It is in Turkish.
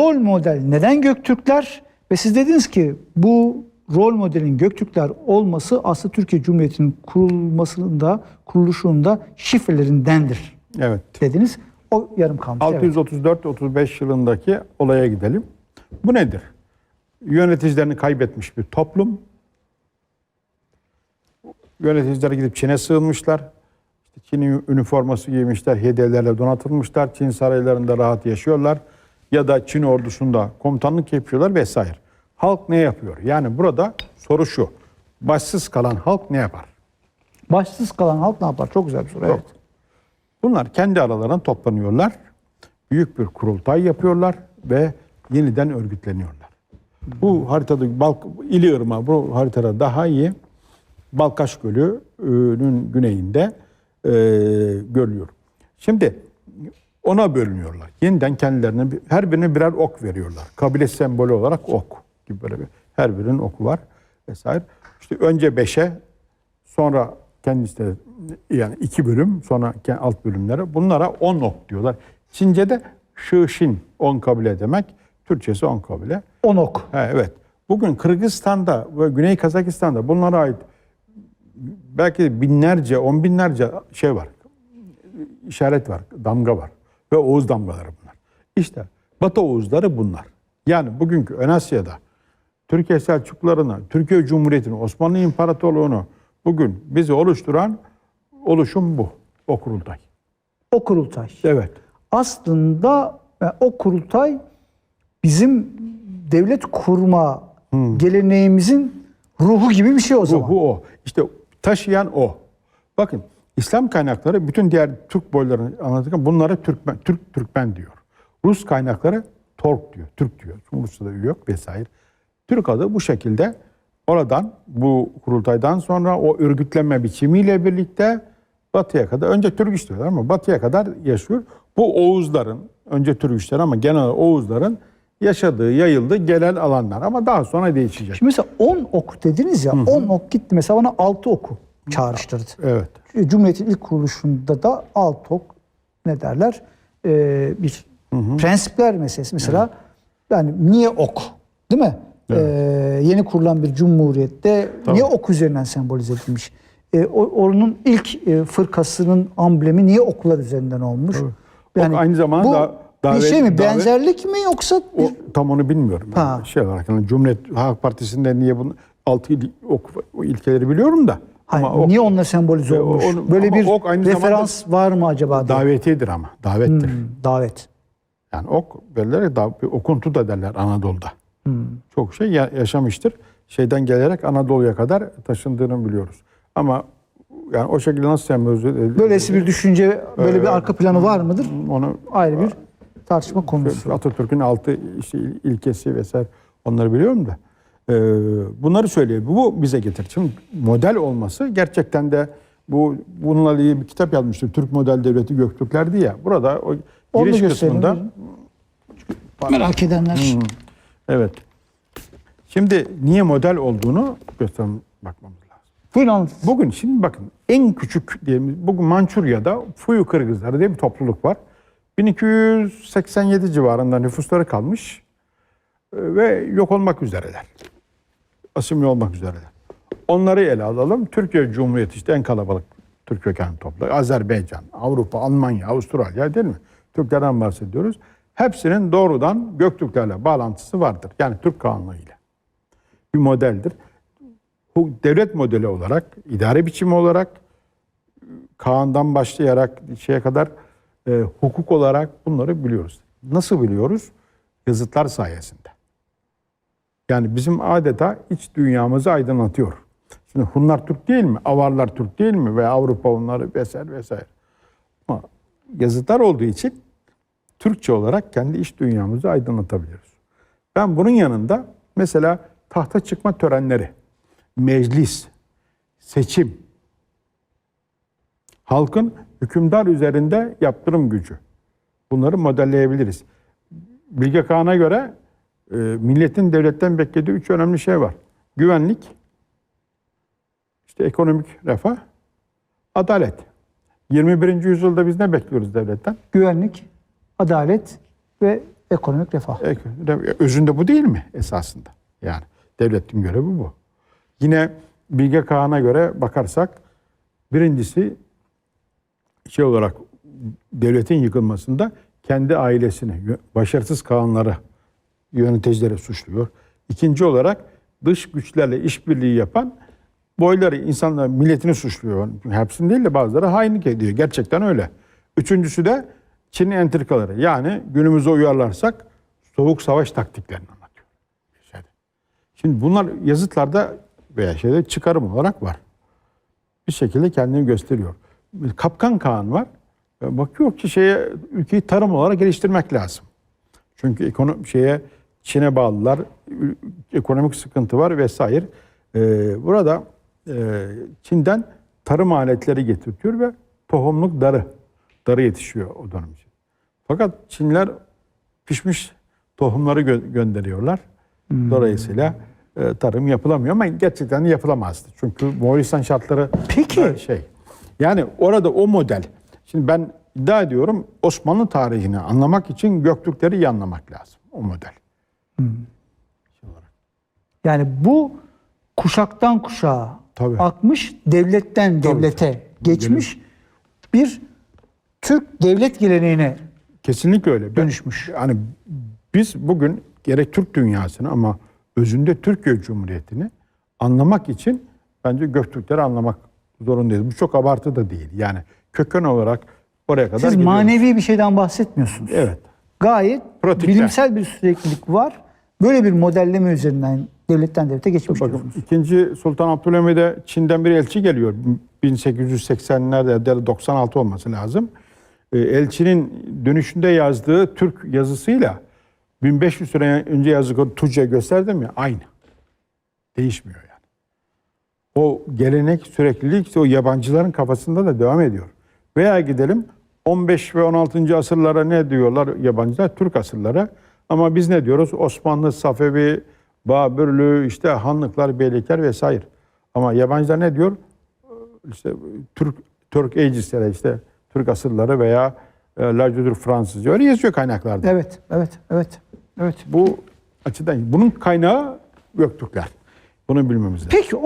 rol model neden Göktürkler? Ve siz dediniz ki bu rol modelin Göktürkler olması aslında Türkiye Cumhuriyeti'nin kurulmasında, kuruluşunda şifrelerindendir Evet. dediniz. O yarım kalmış. Evet. 634-35 yılındaki olaya gidelim. Bu nedir? Yöneticilerini kaybetmiş bir toplum. Yöneticiler gidip Çin'e sığınmışlar. İşte Çin'in üniforması giymişler, hediyelerle donatılmışlar. Çin saraylarında rahat yaşıyorlar. Ya da Çin ordusunda komutanlık yapıyorlar vesaire. Halk ne yapıyor? Yani burada soru şu. Başsız kalan halk ne yapar? Başsız kalan halk ne yapar? Çok güzel bir soru. Evet. Bunlar kendi aralarından toplanıyorlar. Büyük bir kurultay yapıyorlar ve yeniden örgütleniyorlar. Bu haritada Balk İli Irmağı bu haritada daha iyi. Balkaş Gölü'nün güneyinde e, görülüyor. Şimdi ona bölünüyorlar. Yeniden kendilerine her birine birer ok veriyorlar. Kabile sembolü olarak ok gibi böyle bir her birinin oku var vesaire. İşte önce beşe sonra kendisi de yani iki bölüm sonra alt bölümlere bunlara on ok diyorlar. Çince'de şişin on kabile demek. Türkçesi on kabile. Onok. Ha, evet. Bugün Kırgızistan'da ve Güney Kazakistan'da bunlara ait belki binlerce, on binlerce şey var. İşaret var, damga var. Ve Oğuz damgaları bunlar. İşte Batı Oğuzları bunlar. Yani bugünkü Ön Asya'da Türkiye Selçuklularını, Türkiye Cumhuriyeti'ni, Osmanlı İmparatorluğu'nu bugün bizi oluşturan oluşum bu. O kurultay. O kurultay. Evet. Aslında e, o kurultay bizim devlet kurma geleneğimizin ruhu gibi bir şey o zaman. Ruhu o. İşte taşıyan o. Bakın İslam kaynakları bütün diğer Türk boylarını anlatırken bunlara Türkmen, Türk Türkmen diyor. Rus kaynakları Tork diyor, Türk diyor. Rusça'da yok vesaire. Türk adı bu şekilde oradan bu kurultaydan sonra o örgütlenme biçimiyle birlikte batıya kadar önce Türk istiyorlar ama batıya kadar yaşıyor. Bu Oğuzların önce Türk işler ama genel Oğuzların yaşadığı, yayıldığı gelen alanlar ama daha sonra değişecek. Şimdi mesela 10 ok dediniz ya 10 ok gitti mesela bana 6 oku çağrıştırdı. Evet. Cumhuriyet'in ilk kuruluşunda da 6 ok ne derler Ee, bir prensipler meselesi mesela yani niye ok değil mi? Ee, yeni kurulan bir cumhuriyette niye ok üzerinden sembolize edilmiş? Ee, onun ilk e, fırkasının amblemi niye oklar üzerinden olmuş? Ok aynı zamanda bu da- davet- bir şey mi? davet- Benzerlik mi yoksa bir- O, tam onu bilmiyorum. Ha. Şey olarak yani Cumhuriyet Halk Partisi'nde niye bunu altı ok, o ilkeleri biliyorum da. Hayır, ama ok niye onunla sembolize E, olmuş? onu- Böyle bir ok aynı referans var mı acaba? diye. davetiyedir ama. Davettir. Hmm, davet. Yani ok derler ya, da- okuntu da derler Anadolu'da. Hmm. Çok şey ya- yaşamıştır. Şeyden gelerek Anadolu'ya kadar taşındığını biliyoruz. Ama yani o şekilde nasıl sembolize? Böylesi bir düşünce, böyle bir arka planı var mıdır? onu Ayrı bir tartışma konusu. Atatürk'ün altı işte il- ilkesi vesaire onları biliyorum da. Ee, bunları söylüyor. Bu bize getir. Şimdi model olması gerçekten de bu bununla ilgili bir kitap yazmıştı. Türk Model Devleti Göktürklerdi ya. Burada o giriş kısmında Merak edenler. evet. Şimdi niye model olduğunu göstermem bakmamız lazım. Buyurun anlatın. Bugün şimdi bakın en küçük diyelim bugün Mançurya'da Fuyu Kırgızları diye bir topluluk var. 1287 civarında nüfusları kalmış e, ve yok olmak üzereler. Asimile olmak üzereler. Onları ele alalım. Türkiye Cumhuriyeti işte en kalabalık Türk kökenli topluluk. Azerbaycan, Avrupa, Almanya, Avustralya değil mi? Türklerden bahsediyoruz. Hepsinin doğrudan Göktürklerle bağlantısı vardır. Yani Türk kanunuyla. Bir modeldir. Bu devlet modeli olarak, idare biçimi olarak Kaan'dan başlayarak şeye kadar e, hukuk olarak bunları biliyoruz. Nasıl biliyoruz? Yazıtlar sayesinde. Yani bizim adeta iç dünyamızı aydınlatıyor. Şimdi Hunlar Türk değil mi? Avarlar Türk değil mi? Ve Avrupa onları vesaire vesaire. Ama yazıtlar olduğu için Türkçe olarak kendi iç dünyamızı aydınlatabiliyoruz. Ben bunun yanında mesela tahta çıkma törenleri, meclis, seçim, halkın hükümdar üzerinde yaptırım gücü. Bunları modelleyebiliriz. Bilge Kağan'a göre e, milletin devletten beklediği üç önemli şey var. Güvenlik, işte ekonomik refah, adalet. 21. yüzyılda biz ne bekliyoruz devletten? Güvenlik, adalet ve Ekonomik refah. E, Özünde bu değil mi esasında? Yani devletin görevi bu. Yine Bilge Kağan'a göre bakarsak birincisi şey olarak devletin yıkılmasında kendi ailesini, başarısız Kağanları, yöneticileri suçluyor. İkinci olarak dış güçlerle işbirliği yapan boyları, insanlar, milletini suçluyor. Hepsini değil de bazıları hainlik ediyor. Gerçekten öyle. Üçüncüsü de Çin'in entrikaları. Yani günümüze uyarlarsak soğuk savaş taktiklerini anlatıyor. Şimdi bunlar yazıtlarda veya şeyde çıkarım olarak var. Bir şekilde kendini gösteriyor. Kapkan Kağan var. E, Bakıyor ki şeye ülkeyi tarım olarak geliştirmek lazım. Çünkü ekonomi şeye Çin'e bağlılar, ekonomik sıkıntı var vesaire. Ee, burada e, Çin'den tarım aletleri getirtiyor ve tohumluk darı, darı yetişiyor o dönem için. Fakat Çinliler pişmiş tohumları gö- gönderiyorlar. Dolayısıyla e, tarım yapılamıyor ama gerçekten yapılamazdı. Çünkü Moğolistan şartları Peki. da şey. Yani orada o model. Şimdi ben iddia ediyorum Osmanlı tarihini anlamak için Göktürkleri iyi anlamak lazım. O model. Yani bu kuşaktan kuşağa Tabii. akmış, devletten devlete geçmiş bir Türk devlet geleneğine Kesinlikle öyle. Ben- Dönüşmüş. Yani biz bugün gerek Türk dünyasını ama özünde Türkiye Cumhuriyeti'ni anlamak için bence Göktürkleri anlamak zorundayız. Bu çok abartı da değil. Yani köken olarak oraya kadar siz gidiyoruz. manevi bir şeyden bahsetmiyorsunuz. Evet. Gayet Pratikler. bilimsel bir süreklilik var. Böyle bir modelleme üzerinden devletten devlete geçmiş Bakın diyorsunuz. ikinci Sultan Abdülhamid'e Çin'den bir elçi geliyor. 1880'lerde ya da 96 olması lazım. Ee, Elçinin dönüşünde yazdığı Türk yazısıyla 1500 sene önce yazdığı Tuğçe gösterdim ya aynı. Değişmiyor yani. O gelenek, süreklilik o yabancıların kafasında da devam ediyor. Veya gidelim 15 ve 16. asırlara ne diyorlar yabancılar? Türk asırlara. Ama biz ne diyoruz? Osmanlı, Safevi, Babürlü, işte hanlıklar, beylikler vesaire. Ama yabancılar ne diyor? İşte Türk Türk Ages'lere işte Türk asırları veya e, Lacıdır Fransızca öyle yazıyor kaynaklarda. Evet, evet, evet. Evet. Bu açıdan bunun kaynağı Göktürkler. Bunu bilmemiz lazım. Peki